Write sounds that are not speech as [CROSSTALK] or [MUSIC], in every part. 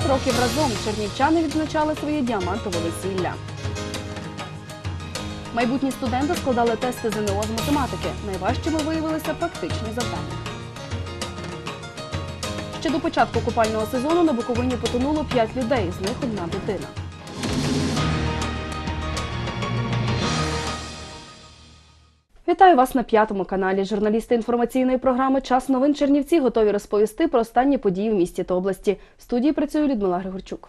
60 років разом чернівчани відзначали своє діамантове весілля. Майбутні студенти складали тести ЗНО з математики. Найважчими виявилися практичні завдання. Ще до початку купального сезону на Буковині потонуло 5 людей, з них одна дитина. Вітаю вас на п'ятому каналі. Журналісти інформаційної програми Час новин Чернівці готові розповісти про останні події в місті та області. В студії працює Людмила Григорчук.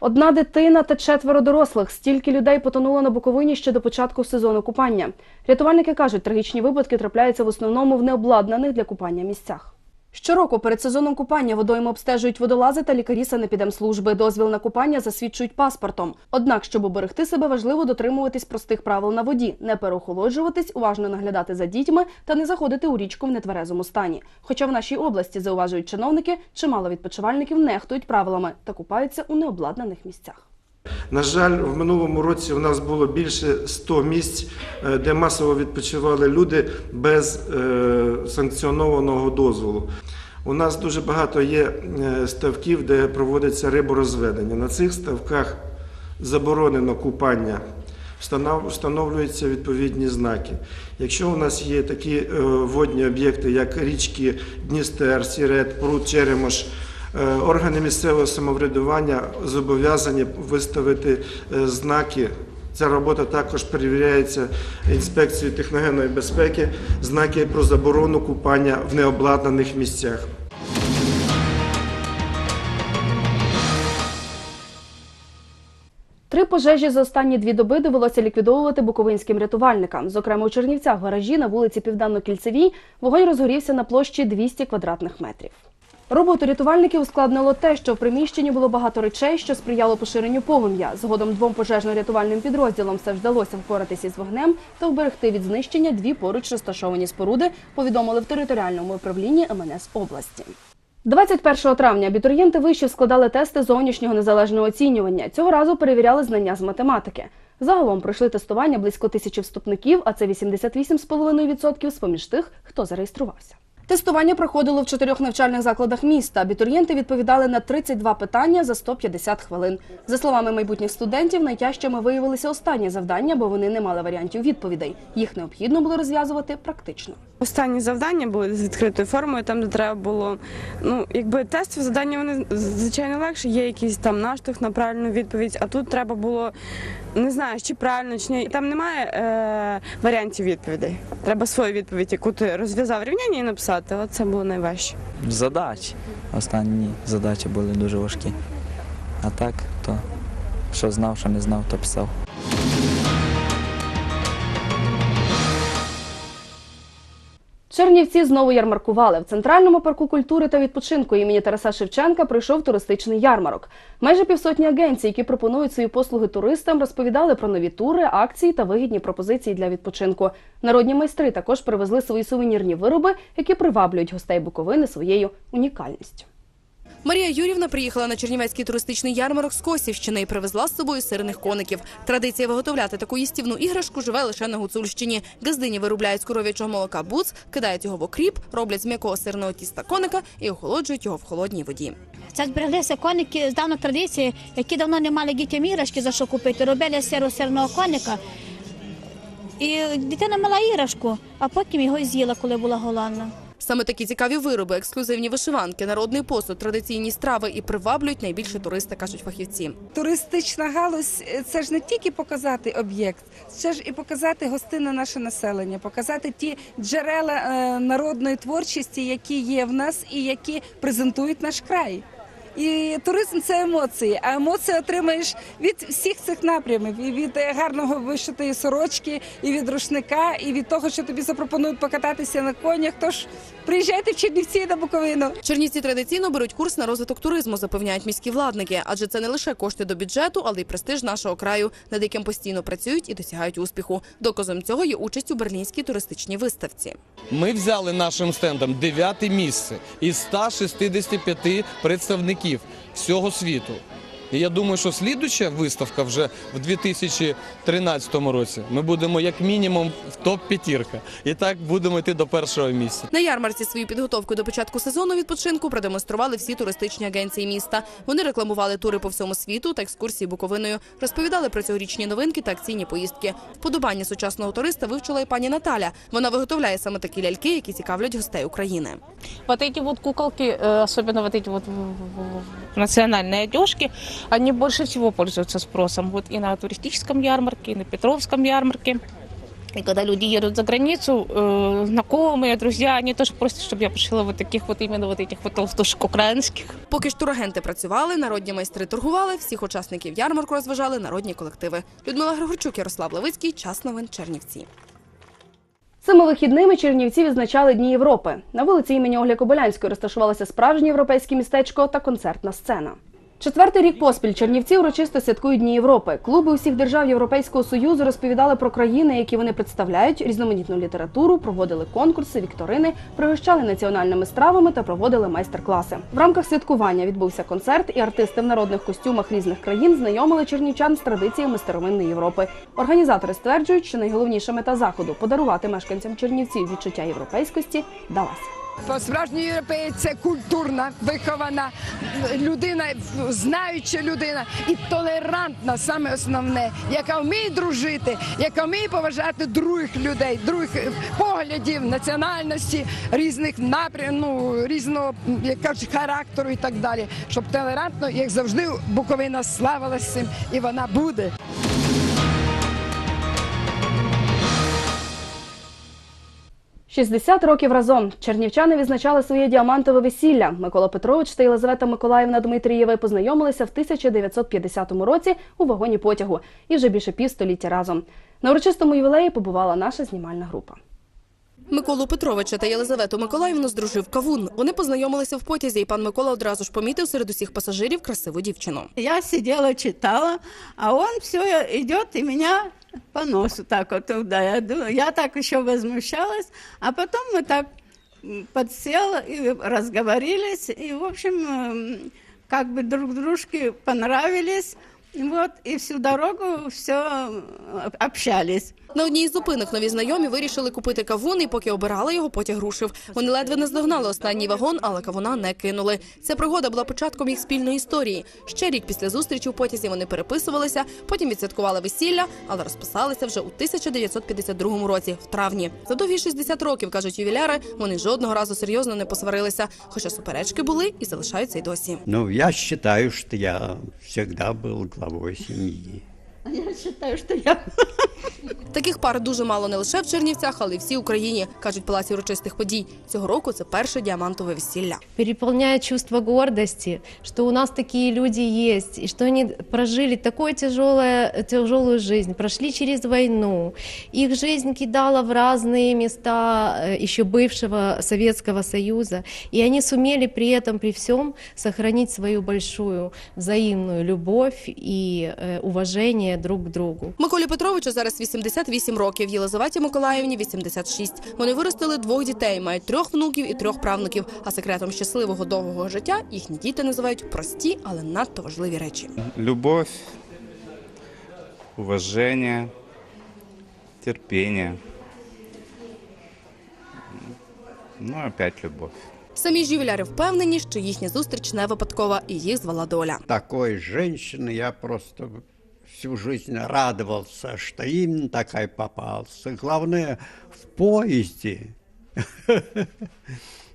Одна дитина та четверо дорослих. Стільки людей потонуло на Буковині ще до початку сезону купання. Рятувальники кажуть, трагічні випадки трапляються в основному в необладнаних для купання місцях. Щороку перед сезоном купання водойми обстежують водолази та лікарі санепідемслужби. Дозвіл на купання засвідчують паспортом. Однак, щоб оберегти себе, важливо дотримуватись простих правил на воді, не переохолоджуватись, уважно наглядати за дітьми та не заходити у річку в нетверезому стані. Хоча в нашій області зауважують чиновники, чимало відпочивальників нехтують правилами та купаються у необладнаних місцях. На жаль, в минулому році у нас було більше 100 місць, е, де масово відпочивали люди без е, санкціонованого дозволу. У нас дуже багато є е, ставків, де проводиться риборозведення. На цих ставках заборонено купання. Встановлюються відповідні знаки. Якщо у нас є такі е, водні об'єкти, як річки Дністер, Сірет, Прут, Черемош, Е, Органи місцевого самоврядування зобов'язані виставити знаки. Ця робота також перевіряється інспекцією техногенної безпеки, знаки про заборону купання в необладнаних місцях. Три пожежі за останні дві доби довелося ліквідовувати буковинським рятувальникам. Зокрема, у Чернівцях гаражі на вулиці Південно-Кільцевій вогонь розгорівся на площі 200 квадратних метрів. Роботу рятувальників ускладнило те, що в приміщенні було багато речей, що сприяло поширенню полум'я. Згодом двом пожежно-рятувальним підрозділам все ж вдалося впоратися із вогнем та вберегти від знищення дві поруч розташовані споруди, повідомили в територіальному управлінні МНС області. 21 травня абітурієнти вишів складали тести зовнішнього незалежного оцінювання. Цього разу перевіряли знання з математики. Загалом пройшли тестування близько тисячі вступників, а це 88,5% з поміж тих, хто зареєструвався. Тестування проходило в чотирьох навчальних закладах міста. Абітурієнти відповідали на 32 питання за 150 хвилин. За словами майбутніх студентів, найтяжчими виявилися останні завдання, бо вони не мали варіантів відповідей. Їх необхідно було розв'язувати практично. Останні завдання були з відкритою формою, там де треба було. Ну, якби тестові завдання вони звичайно легше, є якийсь там наштовх на правильну відповідь, а тут треба було не знаю, чи правильно, чи ні. Там немає е, варіантів відповідей. Треба свою відповідь, яку ти розв'язав рівняння і написати. От це було найважче. Задачі. Останні задачі були дуже важкі. А так, то що знав, що не знав, то писав. Чернівці знову ярмаркували. В центральному парку культури та відпочинку імені Тараса Шевченка прийшов туристичний ярмарок. Майже півсотні агенцій, які пропонують свої послуги туристам, розповідали про нові тури, акції та вигідні пропозиції для відпочинку. Народні майстри також привезли свої сувенірні вироби, які приваблюють гостей Буковини своєю унікальністю. Марія Юрівна приїхала на Чернівецький туристичний ярмарок з Косівщини і привезла з собою сирних коників. Традиція виготовляти таку їстівну іграшку живе лише на Гуцульщині. Газдині виробляють з коров'ячого молока буц, кидають його в окріп, роблять з м'якого сирного тіста коника і охолоджують його в холодній воді. Це збереглися коники з давно традиції, які давно не мали дітям іграшки за що купити. Робили сиру сирного коника. І дитина мала іграшку, а потім його з'їла, коли була голодна. Саме такі цікаві вироби, ексклюзивні вишиванки, народний посуд, традиційні страви і приваблюють найбільше туриста, кажуть фахівці. Туристична галузь е, це ж не тільки показати об'єкт, це ж і показати гостинне наше населення, показати ті джерела е, народної творчості, які є в нас і які презентують наш край. І туризм це емоції, а емоції отримаєш від всіх цих напрямів: і від е, гарного вишитої сорочки, і від рушника, і від того, що тобі запропонують покататися на конях. Тож приїжджайте в Чернівці на Буковину. Чернівці традиційно беруть курс на розвиток туризму, запевняють міські владники, адже це не лише кошти до бюджету, але й престиж нашого краю, над яким постійно працюють і досягають успіху. Доказом цього є участь у берлінській туристичній виставці. Ми взяли нашим стендом дев'яте місце із 165 представників всього світу. І я думаю, що слідуча виставка вже в 2013 році ми будемо як мінімум в топ п'ятірка. І так будемо йти до першого місця. На ярмарці свою підготовку до початку сезону відпочинку продемонстрували всі туристичні агенції міста. Вони рекламували тури по всьому світу та екскурсії Буковиною, розповідали про цьогорічні новинки та акційні поїздки. Вподобання сучасного туриста вивчила і пані Наталя. Вона виготовляє саме такі ляльки, які цікавлять гостей України. Вот эти вот куколки, э, особенно вот эти вот в- в- в национальные одежки, они больше всего пользуются спросом. Вот и на туристическом ярмарке, и на Петровском ярмарке. И когда люди едут за границу, э, знакомые, друзья, они тоже просят, чтобы я пошила вот таких вот именно вот этих вот толстушек украинских. Поки ж турагенти працювали, народні майстри торгували, всіх учасників ярмарку розважали народні колективи. Людмила Григорчук, Ярослав Левицький, час новин Чернівці. Цими вихідними Чернівці відзначали Дні Європи. На вулиці імені Оглі Кобилянської розташувалося справжнє європейське містечко та концертна сцена. Четвертий рік поспіль Чернівці урочисто святкують Дні Європи. Клуби усіх держав Європейського союзу розповідали про країни, які вони представляють, різноманітну літературу, проводили конкурси, вікторини, пригощали національними стравами та проводили майстер-класи. В рамках святкування відбувся концерт, і артисти в народних костюмах різних країн знайомили чернівчан з традиціями старовинної Європи. Організатори стверджують, що найголовніша мета заходу подарувати мешканцям Чернівців відчуття європейськості вдалася. Бо справжній європеєць це культурна, вихована людина, знаюча людина і толерантна, саме основне, яка вміє дружити, яка вміє поважати других людей, других е, поглядів, національності, різних напрямів, ну, різного як кажуть, характеру і так далі. Щоб толерантно, як завжди, Буковина славилася цим, і вона буде. – 60 років разом чернівчани відзначали своє діамантове весілля. Микола Петрович та Єлизавета Миколаївна Дмитрієва познайомилися в 1950 році у вагоні потягу і вже більше півстоліття разом. На урочистому ювілеї побувала наша знімальна група. Миколу Петровича та Єлизавету Миколаївну здружив Кавун. Вони познайомилися в потязі, і пан Микола одразу ж помітив серед усіх пасажирів красиву дівчину. Я сидела, читала, а он все идет и меня по носу так туда. Я, я так еще возмущалась, а потом мы так м, подсел и разговорились, и, в общем, как бы друг дружке понравились. И Вот, и всю дорогу все общались. На одній із зупинок нові знайомі вирішили купити кавун, і поки обирали його, потяг рушив. Вони ледве не здогнали останній вагон, але кавуна не кинули. Ця пригода була початком їх спільної історії. Ще рік після зустрічі у потязі вони переписувалися, потім відсвяткували весілля, але розписалися вже у 1952 році, в травні. За довгі 60 років, кажуть ювіляри, вони жодного разу серйозно не посварилися, хоча суперечки були і залишаються й досі. Ну, я считаю, что я всегда был главой семьи. Я считаю, что я Таких пар дуже мало не лише в Чернівцях, але й всій Україні, кажуть палаці урочистих подій. Цього року це перше діамантове весілля. переполняет чувство гордости, что у нас такие люди есть, и что они прожили такую тяжелое, тяжелую жизнь, прошли через войну. Их жизнь кидала в разные места э, еще бывшего Советского Союза, и они сумели при этом, при всем, сохранить свою большую взаимную любовь и э, уважение друг к другу. Миколі Петровичу зараз 88 років, Єлизаветі Миколаївні 86. Вони виростили двох дітей, мають трьох внуків і трьох правнуків. А секретом щасливого довгого життя їхні діти називають прості, але надто важливі речі. Любовь, уважение, терпение. Ну, опять любовь. Самі ж впевнені, що їхня зустріч не випадкова і їх звела доля. Такой женщины я просто всю жизнь радовался, что именно такая попался. Главное, в поезде [LAUGHS]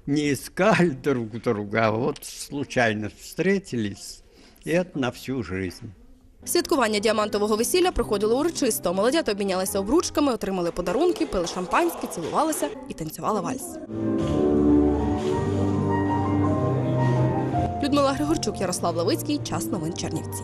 не искали друг друга, а вот случайно встретились, и это на всю жизнь. Святкування діамантового весілля проходило урочисто. Молодята обмінялися обручками, отримали подарунки, пили шампанське, цілувалися і танцювали вальс. Людмила Григорчук, Ярослав Левицький. Час новин Чернівці.